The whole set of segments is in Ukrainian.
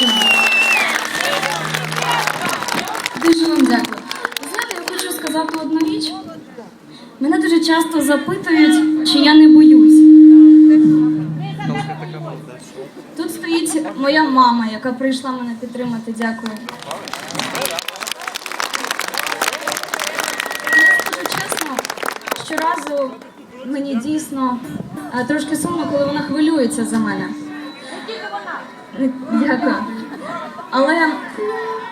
Дякую. Дуже вам дякую. Знаєте, я хочу сказати одну річ. Мене дуже часто запитують, чи я не боюсь. Тут стоїть моя мама, яка прийшла мене підтримати. Дякую. Щоразу мені дійсно е, трошки сумно, коли вона хвилюється за мене. Дякую. Але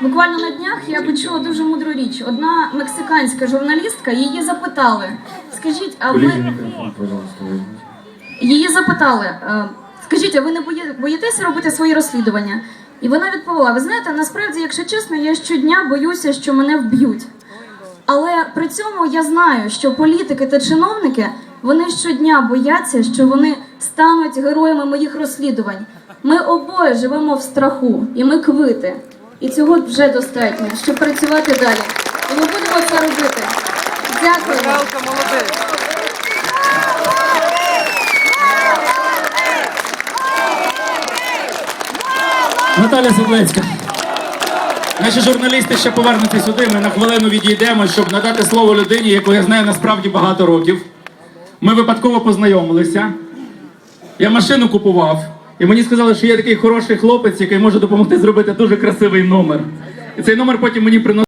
буквально на днях я почула дуже мудру річ. Одна мексиканська журналістка її запитали: скажіть, а ви її запитали, е, скажіть, а ви не бої- боїтеся робити свої розслідування? І вона відповіла: ви знаєте, насправді, якщо чесно, я щодня боюся, що мене вб'ють. Але при цьому я знаю, що політики та чиновники вони щодня бояться, що вони стануть героями моїх розслідувань. Ми обоє живемо в страху, і ми квити. І цього вже достатньо, щоб працювати далі. І ми будемо це робити. Дякую. Галка, молодець. Наталя Сідлецька. Наші журналісти ще повернуться сюди. Ми на хвилину відійдемо, щоб надати слово людині, яку я знаю насправді багато років. Ми випадково познайомилися. Я машину купував, і мені сказали, що є такий хороший хлопець, який може допомогти зробити дуже красивий номер. І цей номер потім мені приносить.